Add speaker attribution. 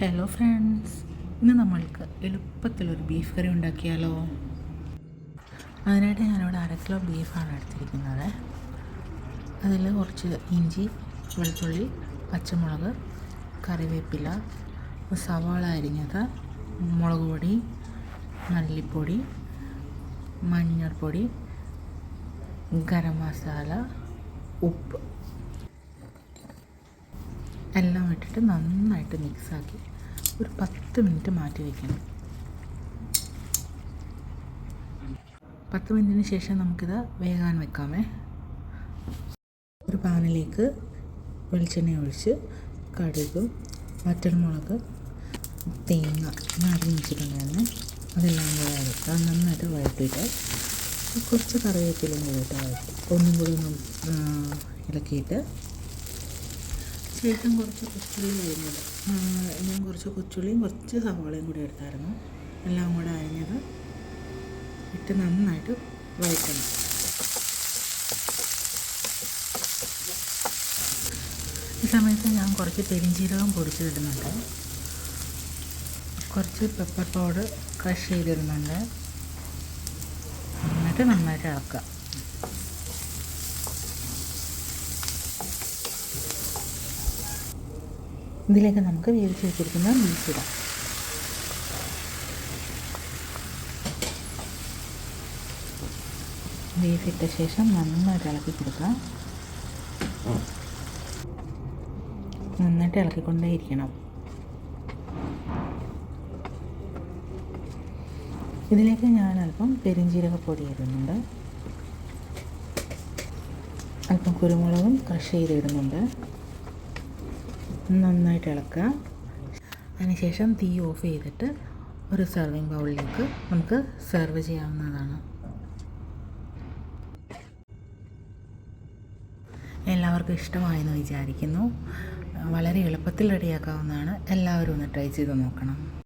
Speaker 1: Hello friends ഇന്ന് നമ്മൾക്ക് എളുപ്പത്തിലൊരു beef കറി ഉണ്ടാക്കിയാലോ? അതിനായിട്ട് ഞാനിവിടെ അര കിലോ ബീഫാണ് എടുത്തിരിക്കുന്നത്. അതിൽ കുറച്ച് ഇഞ്ചി വെളുത്തുള്ളി പച്ചമുളക് കറിവേപ്പില സവാള അരിഞ്ഞത് മുളക് പൊടി മല്ലിപ്പൊടി മഞ്ഞൾപ്പൊടി ഗരം മസാല ഉപ്പ്. എല്ലാം ഇട്ടിട്ട് നന്നായിട്ട് മിക്സാക്കി ഒരു പത്ത് മിനിറ്റ് മാറ്റി വയ്ക്കണം പത്ത് മിനിറ്റിന് ശേഷം നമുക്കിത് വേകാൻ വെക്കാമേ. ഒരു പാനിലേക്ക് വെളിച്ചെണ്ണ ഒഴിച്ച് കടുകും വറ്റൽമുളക് തേങ്ങ അരിഞ്ഞ് വെച്ചിട്ടുണ്ടായിരുന്നു അതെല്ലാം കൂടെ വഴറ്റുക നന്നായിട്ട് വഴറ്റിയിട്ട് കുറച്ച് കറിവേപ്പിലയും കൂടിയിട്ട് വഴറ്റി. ഒന്നും കൂടി ഒന്ന് ഇളക്കിയിട്ട് ശേഷം കുറച്ച് കൊച്ചുള്ളി അരിഞ്ഞത്. ഞാൻ കുറച്ച് കൊച്ചുള്ളിയും കുറച്ച് സവാളയും കൂടി എടുത്തായിരുന്നു. എല്ലാം കൂടെ അരിഞ്ഞത് ഇട്ട് നന്നായിട്ട് വഴറ്റണം. ഈ സമയത്ത് ഞാൻ കുറച്ച് പെരിഞ്ചീരകം പൊടിച്ചിടുന്നുണ്ട്. കുറച്ച് പെപ്പർ പൗഡർ ക്രഷ് ചെയ്തിടുന്നുണ്ട്. എന്നിട്ട് നന്നായിട്ട് ഇളക്കുക. ഇതിലേക്ക് നമുക്ക് വേവിച്ച് വെച്ചിരിക്കുന്ന ബീഫ് ഇടാം ബീഫ് ശേഷം നന്നായിട്ട് ഇളക്കി കൊടുക്കുക നന്നായിട്ട് ഇളക്കിക്കൊണ്ടേ ഇരിക്കണം. ഇതിലേക്ക് ഞാൻ അല്പം പെരിഞ്ജീരകപ്പൊടി ഇടുന്നുണ്ട്. അല്പം കുരുമുളകും ക്രഷ് ചെയ്തിടുന്നുണ്ട് നന്നായിട്ട് ഇളക്കുക. അതിനുശേഷം തീ ഓഫ് ചെയ്തിട്ട് ഒരു സെർവിങ് ബൗളിലേക്ക് നമുക്ക് സെർവ് ചെയ്യാവുന്നതാണ്. എല്ലാവർക്കും ഇഷ്ടമായെന്ന് വിചാരിക്കുന്നു. വളരെ എളുപ്പത്തിൽ റെഡിയാക്കാവുന്നതാണ് എല്ലാവരും ഒന്ന് ട്രൈ ചെയ്ത് നോക്കണം.